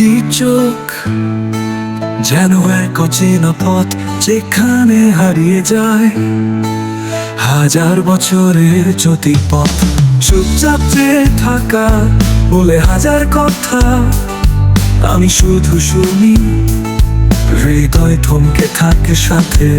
একটি চোখ যেন এক অচেনা পথ যেখানে হারিয়ে যায় হাজার বছরের পথ চুপচাপ যে থাকা বলে হাজার কথা, আমি শুধু শুনি, হৃদয় থমকে থাকে সাথে।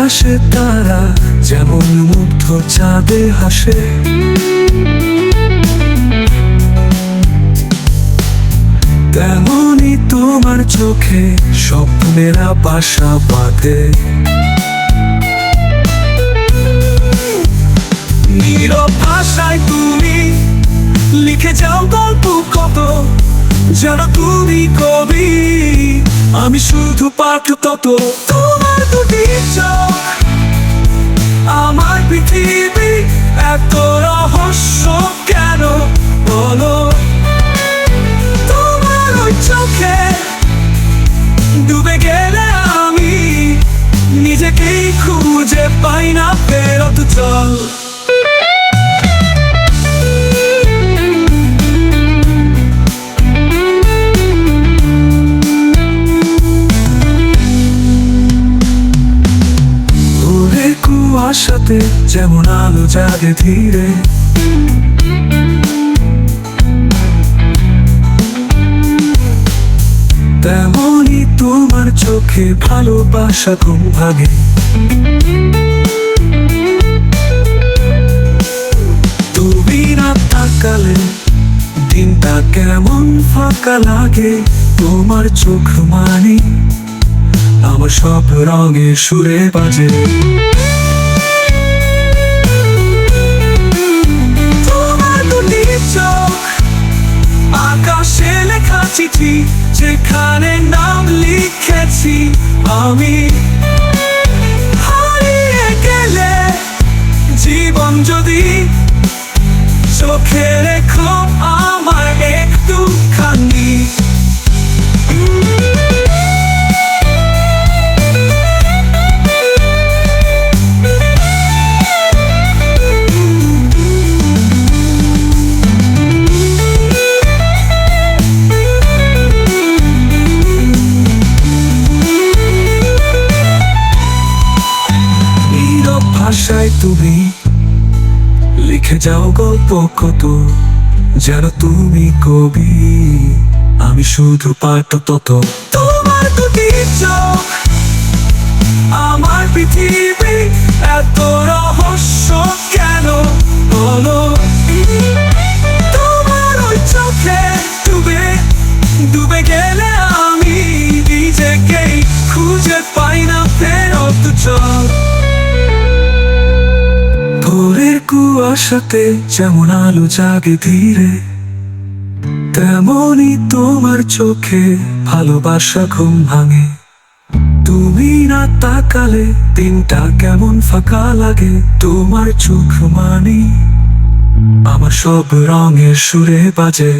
আকাশে তারা, যেমন মুগ্ধ চাঁদে হাসে। তেমনই তোমার চোখে স্বপ্নেরা বাসা বাঁধে। নীরব ভাষায় তুমি লিখে যাও গল্প কত যেন তুমি কবি, আমি শুধু পাঠ তত। তোমার দুটি চোখ ফেরত চল কুয়াশাতে যেমন আলো জাগে ধীরে তেমনই তোমার চোখে ভালোবাসা ঘুম ভাগে তাকালে দিনটা কেমন ফাঁকা লাগে? তোমার চোখ মানি, আমার সব রঙে সুরে বাজে। লেখা চিঠি, যেখানে নাম লিখেছি আমি। ভাষায় তুমি। লিখে যাও গল্প কত, যেন তুমি কবি। আমি শুধু পাঠ তত তোমার দুটি চোখ কুয়াশাতে যেমন আলো জাগে ধীরে তেমনই তোমার চোখে ভালোবাসা ঘুম ভাঙে। তুমি না তাকালে দিনটা কেমন ফাঁকা লাগে, তোমার চোখ মানি, আমার সব রঙের সুরে বাজে।